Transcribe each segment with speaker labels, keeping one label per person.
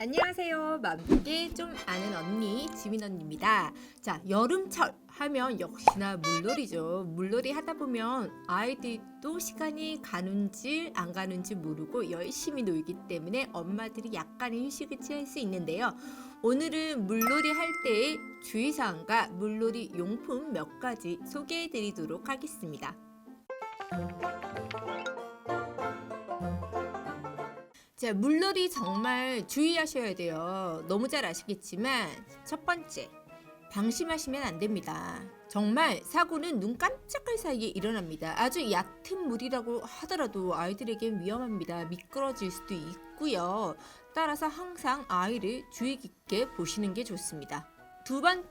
Speaker 1: 안녕하세요. 맘보게 좀 아는 언니 지민 언니입니다. 자, 여름철 하면 역시나 물놀이죠. 물놀이 하다 보면 아이들도 시간이 가는지 안 가는지 모르고 열심히 놀기 때문에 엄마들이 약간의 휴식을 취할 수 있는데요. 오늘은 물놀이 할 때의 주의사항과 물놀이 용품 몇 가지 소개해 드리도록 하겠습니다. 자, 물놀이 정말 주의하셔야 돼요. 너무 잘 아시겠지만 첫 번째, 방심하시면 안 됩니다. 정말 사고는 눈 깜짝할 사이에 일어납니다. 아주 얕은 물이라고 하더라도 아이들에겐 위험합니다. 미끄러질 수도 있고요. 따라서 항상 아이를 주의 깊게 보시는 게 좋습니다. 두 번째,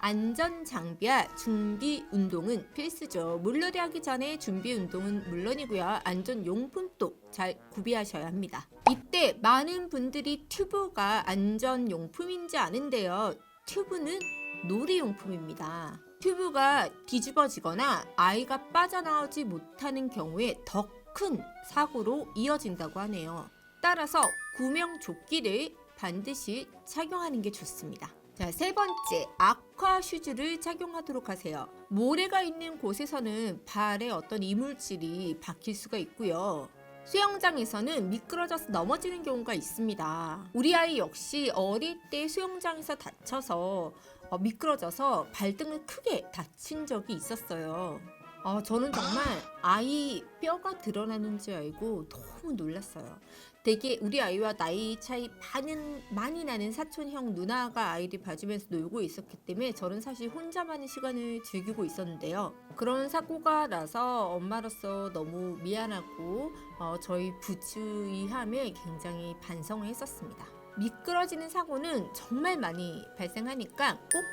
Speaker 1: 안전 장비와 준비 운동은 필수죠. 물놀이 하기 전에 준비 운동은 물론이고요. 안전 용품도 잘 구비하셔야 합니다. 이때 많은 분들이 튜브가 안전 용품인지 아는데요. 튜브는 놀이 용품입니다. 튜브가 뒤집어지거나 아이가 빠져나오지 못하는 경우에 더 큰 사고로 이어진다고 하네요. 따라서 구명 조끼를 반드시 착용하는 게 좋습니다. 자, 세 번째, 아쿠아 슈즈를 착용하도록 하세요. 모래가 있는 곳에서는 발에 어떤 이물질이 박힐 수가 있고요. 수영장에서는 미끄러져서 넘어지는 경우가 있습니다. 우리 아이 역시 어릴 때 수영장에서 다쳐서 어, 미끄러져서 발등을 크게 다친 적이 있었어요. 어, 저는 정말 아이 뼈가 드러나는 줄 알고 너무 놀랐어요. 되게 우리 아이와 나이 차이 많은, 많이 나는 사촌 형 누나가 아이를 봐주면서 놀고 있었기 때문에 저는 사실 혼자만의 시간을 즐기고 있었는데요. 그런 사고가 나서 엄마로서 너무 미안하고 어, 저희 부주의함에 굉장히 반성을 했었습니다. 미끄러지는 사고는 정말 많이 발생하니까 꼭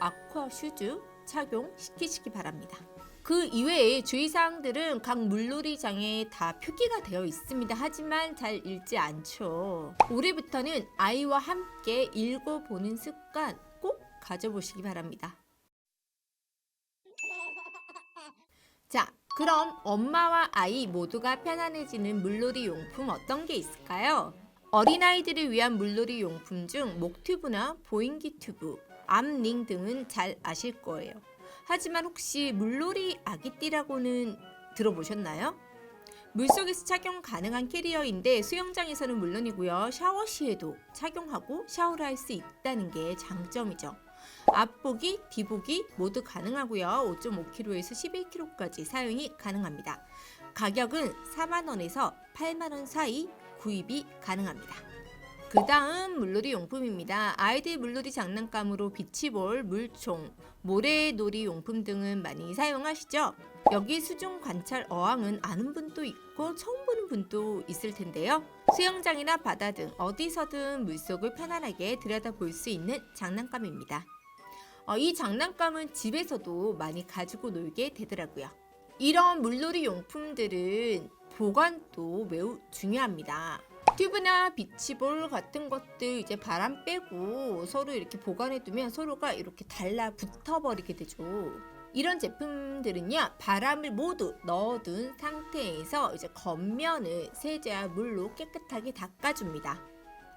Speaker 1: 아쿠아 슈즈 착용시키시기 바랍니다. 그 이외에 주의사항들은 각 물놀이장에 다 표기가 되어 있습니다. 하지만 잘 읽지 않죠. 올해부터는 아이와 함께 읽어보는 습관 꼭 가져보시기 바랍니다. 자, 그럼 엄마와 아이 모두가 편안해지는 물놀이 용품 어떤 게 있을까요? 어린아이들을 위한 물놀이 용품 중 목튜브나 보잉기 튜브, 암링 등은 잘 아실 거예요. 하지만 혹시 물놀이 아기띠라고는 들어보셨나요? 물속에서 착용 가능한 캐리어인데 수영장에서는 물론이고요. 샤워 시에도 착용하고 샤워를 할 수 있다는 게 장점이죠. 앞보기, 뒤보기 모두 가능하고요. 5.5kg에서 11kg까지 사용이 가능합니다. 가격은 4만 원에서 8만 원 사이 구입이 가능합니다. 그 다음 물놀이 용품입니다. 아이들 물놀이 장난감으로 비치볼, 물총, 모래놀이 용품 등은 많이 사용하시죠? 여기 수중 관찰 어항은 아는 분도 있고 처음 보는 분도 있을 텐데요. 수영장이나 바다 등 어디서든 물속을 편안하게 들여다볼 수 있는 장난감입니다. 어, 이 장난감은 집에서도 많이 가지고 놀게 되더라고요. 이런 물놀이 용품들은 보관도 매우 중요합니다. 튜브나 비치볼 같은 것들 이제 바람 빼고 서로 이렇게 보관해 두면 서로가 이렇게 달라 붙어 버리게 되죠. 이런 제품들은요 바람을 모두 넣어둔 상태에서 이제 겉면을 세제와 물로 깨끗하게 닦아줍니다.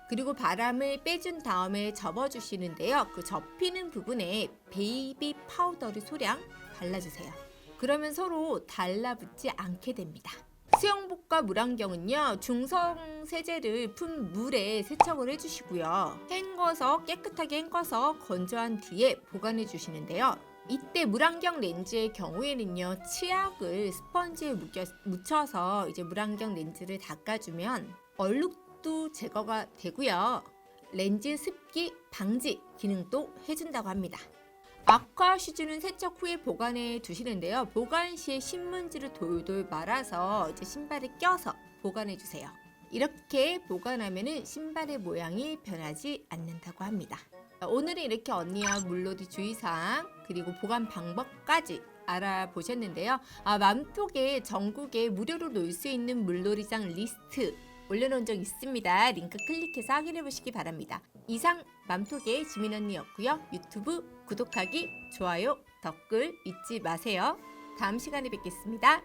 Speaker 1: 그리고 바람을 빼준 다음에 접어주시는데요. 그 접히는 부분에 베이비 파우더를 소량 발라주세요. 그러면 서로 달라붙지 않게 됩니다. 수영복과 물안경은요 중성 세제를 푼 물에 세척을 해주시고요. 헹궈서 깨끗하게 헹궈서 건조한 뒤에 보관해 주시는데요. 이때 물안경 렌즈의 경우에는요 치약을 스펀지에 묻혀, 묻혀서 이제 물안경 렌즈를 닦아주면 얼룩도 제거가 되고요. 렌즈 습기 방지 기능도 해준다고 합니다. 아쿠아 슈즈는 세척 후에 보관해 두시는데요. 보관 시에 신문지를 돌돌 말아서 이제 신발에 껴서 보관해 주세요. 이렇게 보관하면은 신발의 모양이 변하지 않는다고 합니다. 오늘은 이렇게 언니와 물놀이 주의사항 그리고 보관 방법까지 알아보셨는데요. 아, 맘톡에 전국에 무료로 놀 수 있는 물놀이장 리스트 올려놓은 적 있습니다. 링크 클릭해서 확인해 보시기 바랍니다. 이상 맘톡의 지민 언니였고요. 유튜브 구독하기, 좋아요, 댓글 잊지 마세요. 다음 시간에 뵙겠습니다.